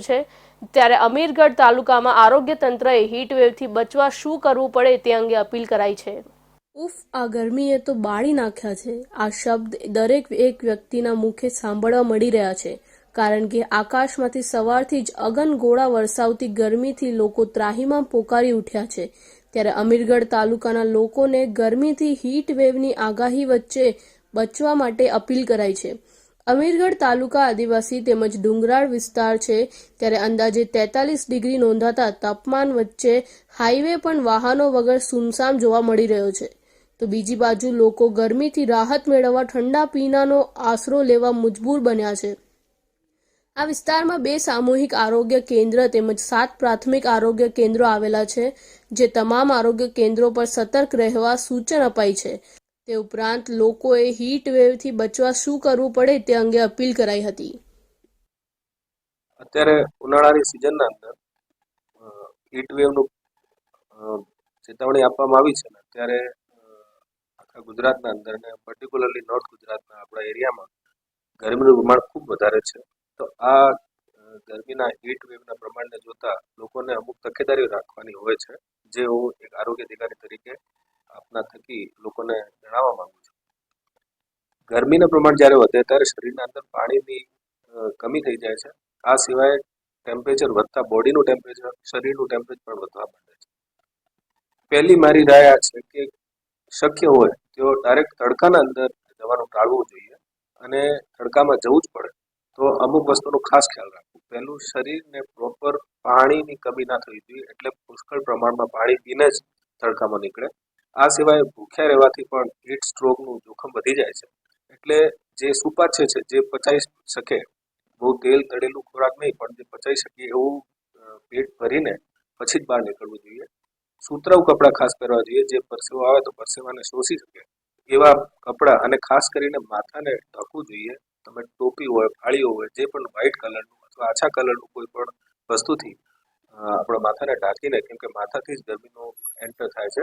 છે. ત્યારે અમીરગઢ તાલુકામાં આરોગ્ય તંત્રએ હીટવેવથી બચવા શું કરવું પડે તે અંગે અપીલ કરાઈ છે. ઉફ, આ ગરમીએ તો બાળી નાખ્યા છે. આ શબ્દ દરેક એક વ્યક્તિના મુખે સાંભળવા મળી રહ્યા છે. કારણ કે આકાશમાંથી સવારથી જ અગનગોળા વરસાવતી ગરમીથી લોકો ત્રાહીમાં પોકારી ઉઠ્યા છે. ત્યારે અમીરગઢ તાલુકાના લોકોને ગરમીથી હીટ વેવની આગાહી વચ્ચે બચવા માટે અપીલ કરાઈ છે. અમીરગઢ તાલુકા આદિવાસી તેમજ ડુંગરાળ વિસ્તાર છે, ત્યારે અંદાજે તેતાલીસ ડિગ્રી નોંધાતા તાપમાન વચ્ચે હાઈવે પણ વાહનો વગર સુમસામ જોવા મળી રહ્યો છે. તો બીજી બાજુ લોકો ગરમીથી રાહત મેળવવા ઠંડા પીણાનો આશરો લેવા મજબૂર બન્યા છે. આ વિસ્તારમાં બે સામૂહિક આરોગ્ય કેન્દ્ર તેમજ સાત પ્રાથમિક આરોગ્ય કેન્દ્રો આવેલા છે, જે તમામ આરોગ્ય કેન્દ્રો પર સતર્ક રહેવા સૂચન અપાઈ છે. તે ઉપરાંત લોકોએ હીટ વેવથી બચવા શું કરવું પડે તે અંગે અપીલ કરાઈ હતી. અત્યારે ઉનાળાની સિઝનના અંદર હીટ વેવનું ચેતવણી આપવામાં આવી છે ને અત્યારે આખા ગુજરાતના અંદર ને પર્ટિક્યુલરલી નોર્થ ગુજરાતના આપણા એરિયામાં ગરમીનું પ્રમાણ ખૂબ વધારે છે. તો આ ગરમીના હીટ વેવના પ્રમાણને જોતા લોકોને અમુક તકેદારીઓ રાખવાની હોય છે. જે હું એક આરોગ્ય અધિકારી તરીકે આપના થકી લોકોને જણાવવા માંગુ છું. ગરમીનું પ્રમાણ જ્યારે વધે ત્યારે શરીરના અંદર પાણીની કમી થઈ જાય છે. આ સિવાય ટેમ્પરેચર વધતા બોડીનું ટેમ્પરેચર શરીરનું ટેમ્પરેચર પણ વધવા માંડે છે. પહેલી મારી રાય આ છે કે શક્ય હોય તેઓ ડાયરેક્ટ તડકાના અંદર જવાનું ટાળવું જોઈએ અને તડકામાં જવું જ પડે. તો અમુક વસ્તુનું ખાસ ખ્યાલ રાખવું. પહેલું શરીરને પ્રોપર પાણીની કમી ના થવી જોઈએ એટલે પુષ્કળ પ્રમાણમાં પાણી પીને જ તડકામાં નીકળે. આ સિવાય ભૂખ્યા રહેવાથી પણ હીટ સ્ટ્રોકનું જોખમ વધી જાય છે. એટલે જે સુપાચ્ય છે, જે પચાવી શકે, બહુ તેલ તળેલું ખોરાક નહીં, પણ જે પચાઈ શકીએ એવું પેટ ભરીને પછી જ બહાર નીકળવું જોઈએ. સુતરાઉ કપડાં ખાસ પહેરવા જોઈએ, જે પરસેવો આવે તો પરસેવાને શોષી શકે. એવા કપડાં અને ખાસ કરીને માથાને ઢાંકવું જોઈએ. તમે ટોપી હોય, ફાળીઓ હોય, જે પણ વ્હાઇટ કલરનું અથવા આછા કલરનું કોઈ પણ વસ્તુથી આપણા માથાને ઢાંકીને, કેમ કે માથાથી જ ગરમીનો એન્ટર થાય છે.